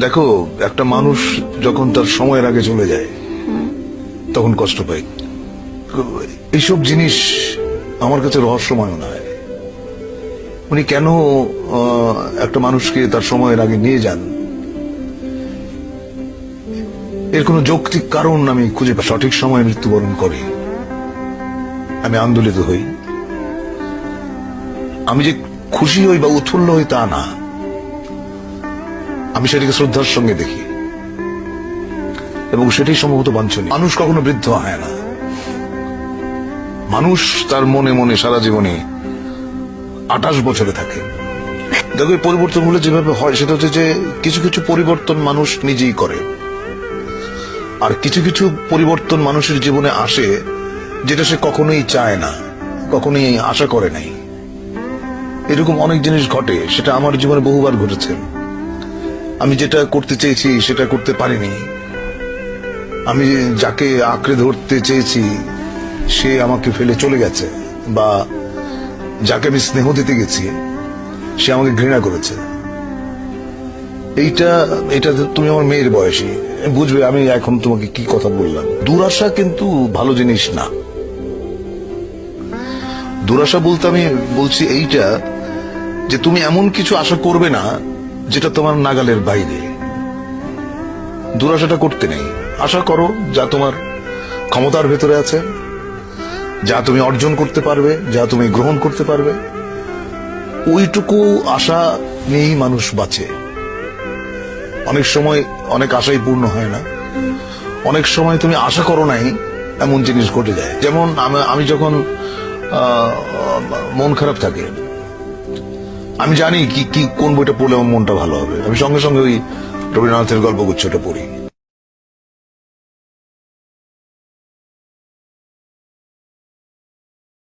দেখো, একটা মানুষ যখন তার সময়ের আগে চলে যায়, তখন কষ্ট পায়। এইসব জিনিস আমার কাছে রহস্যময় মনে হয়। উনি কেন একটা মানুষকে তার সময়ের আগে নিয়ে যান? এর কোনো যৌক্তিক কারণ আমি খুঁজে সঠিক সময়ে মৃত্যুবরণ করে। আমি আন্দোলিত হই। আমি যে খুশি হই বা উৎফুল্ল হই তা না। আমি সেটাকে শ্রদ্ধার সঙ্গে দেখি। এবং সেটাই সম্ভবত বাঞ্ছনীয়। মানুষ কখনো বৃদ্ধ হয় না। মানুষ তার মনে মনে সারা জীবনে আঠাশ বছরে থাকে। দেখো, এই পরিবর্তনগুলো যেভাবে হয়, সেটা হচ্ছে যে কিছু কিছু পরিবর্তন মানুষ নিজেই করে। আর কিছু কিছু পরিবর্তন মানুষের জীবনে আসে, যেটা সে কখনোই চায় না, কখনোই আশা করে নাই। এরকম অনেক জিনিস ঘটে, সেটা আমার জীবনে বহুবার ঘটেছে। আমি যেটা করতে চেয়েছি, সেটা করতে পারিনি। আমি যাকে আঁকড়ে ধরতে চেয়েছি, সে আমাকে ফেলে চলে গেছে বা যাকে আমি স্নেহ দিতে গেছি, সে আমাকে ঘৃণা করেছে। এইটা, এটা তুমি আমার মেয়ের বয়সী। বুঝবে, আমি এখন তোমাকে কি কথা বললাম? দুরাশা কিন্তু ভালো জিনিস না। দুরাশা বলতে আমি বলছি এইটা যে তুমি এমন কিছু আশা করবে না যেটা তোমার নাগালের বাইরে। দুরাশাটা করতে নেই। আশা করো, যা তোমার ক্ষমতার ভেতরে আছে, যা তুমি অর্জন করতে পারবে, যা তুমি গ্রহণ করতে পারবে, ওইটুকু আশা নিয়েই মানুষ বাঁচে। অনেক সময় অনেক আশাই পূর্ণ হয় না। অনেক সময় তুমি আশা করো নাই, এমন জিনিস ঘটে যায়। যেমন আমি- যখন মন খারাপ থাকে আমি জানি কি কি, কোন বইটা পড়লে আমার মনটা ভালো হবে। আমি সঙ্গে সঙ্গে ওই রবীন্দ্রনাথের গল্পগুচ্ছটা পড়ি।